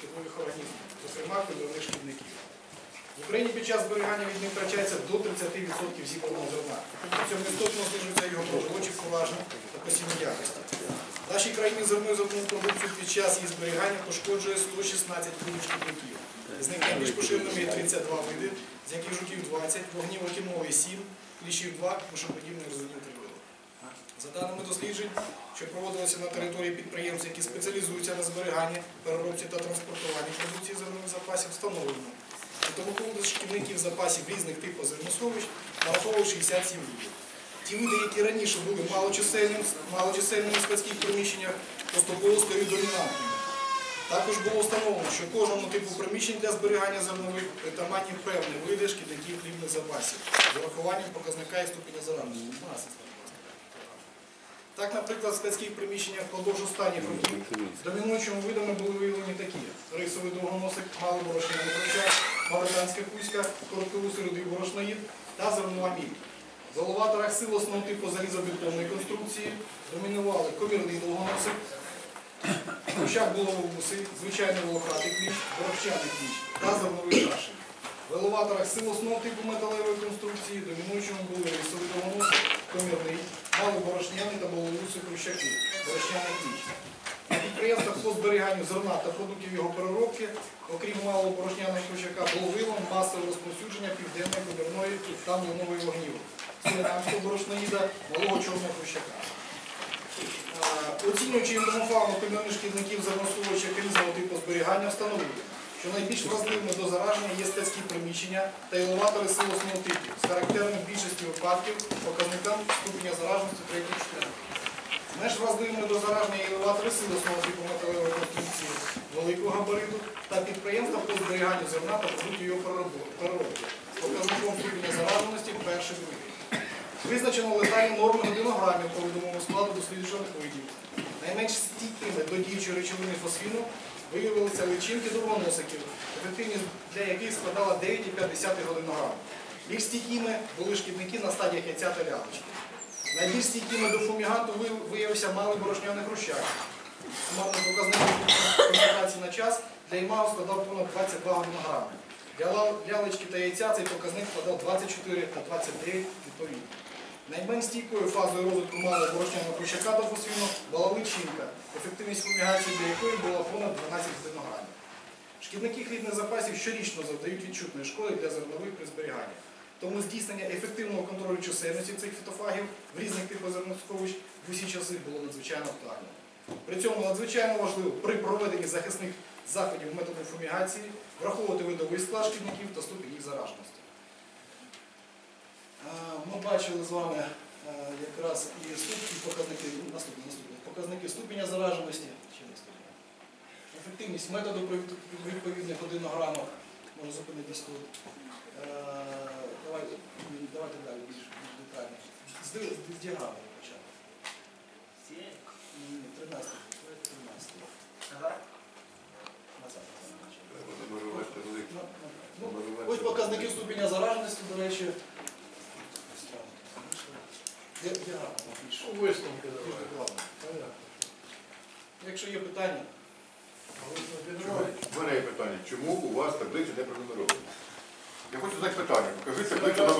шкідливих організмів, зокрема кольорових шкідників. В Україні під час зберігання від них втрачається до 30% зібраного зерна. При цьому істотно знижується його продовольчі поважні та посівні якості. В нашій країні зерно і зернову продукцію під час її зберігання пошкоджує 116 видів шкідників. З них найбільш поширеними є 32 види, з яких жуків 20, вогнів окімовий 7, кліщів 2, мишоподібних розумів 3 види. За даними досліджень, що проводилися на території підприємств, які спеціалізуються на зберіганні, переробці та транспортуванні продукції зернових запасів, встановлено, що тубокулу шкідників запасів різних типів зерносховищ нараховують 67 видів. Ті види, які раніше були малочисельними, малочисельними в складських приміщеннях, поступово стають домінантними. Також було встановлено, що кожному типу приміщень для зберігання зернових притаманні певні види шкідників хлібних запасів з урахуванням показника і ступеня зараженості. Так, наприклад, в складських приміщеннях впродовж останніх років домінуючими видами були виявлені такі: рисовий довгоносик, малий борошняний кричак, марокканська кузька, короткоусий рудий борошноїд та зернова міль. В елеваторах силосного типу залізобетонної конструкції домінували комірний довгоносик, Кущак булавовуси, звичайний волохатий кліщ, боровчаний кліщ та зерновий крашень. В елеваторах силосного типу металевої конструкції домінуючими були рисовий довгоносик, комірний, малий борошняний та воловусий крущаки, борошняний кліщ. На підприємствах по зберіганню зерна та продуктів його переробки, окрім малого борошняного крущака, було виявлено масове розповсюдження південної комірної та млинової вогнів, суринамського борошноїда, малого чорного крущака. Е, Оцінюючи ендомофауну комірних шкідників зерносховища різного типу зберігання, встановили, що найбільш вразливими до зараження є складські приміщення та елеватори силосного типу з характерним в більшості випадків показникам ступеня зараженості 3-4. Менш вразливими до зараження є елеватори силосного типу металевої конструкції великого габариту та підприємства по зберіганню зерна та продуктів його переробки показником ступеня зараженості перших видів. Визначено летальні норми годинограмів по відомому складу досліджених видів. Найменш стійкими до діючої речовини фосфіну виявилися личинки довгоносиків, ефективність для яких складала 9,5 годинограм. Більш стійкими були шкідники на стадіях яйця та лялочки. Найбільш стійкими до фуміганту виявився малий борошняний хрущак. Сумарний показник концентрації на час для імау складав понад 22 годинограми. Для лялечки та яйця цей показник складав 24 та 29 відповідно. Найменш стійкою фазою розвитку малого борошняного хрущака до фосфіну була личинка, ефективність фумігації для якої була понад 12 годинограмів. Шкідники хлібних запасів щорічно завдають відчутної шкоди для зернових при зберіганні. Тому здійснення ефективного контролю чисельності цих фітофагів в різних типах зерносховищ в усі часи було надзвичайно актуальним. При цьому надзвичайно важливо при проведенні захисних заходів методом фумігації враховувати видовий склад шкідників та ступінь їх зараженості. Е, Ми бачили з вами е, якраз і ступні показники, ну, наступні, наступні, показники ступеня зараженості. Чи не ступеня? Ефективність методу відповідних годинограмах, може зупинитись тут. Е, Давайте, давайте далі більш, більш детально. З, з, з діаграми почати. Ні, 13. 13. Назад. Ну, ну, Ось показники ступеня зараженості, до речі. Ді- Діаграма. Висновки давай. Понятно. Якщо є питання, У мене є питання, чому у вас таблиця не пронумерована? Я хочу задати питання. Покажи таблицю номер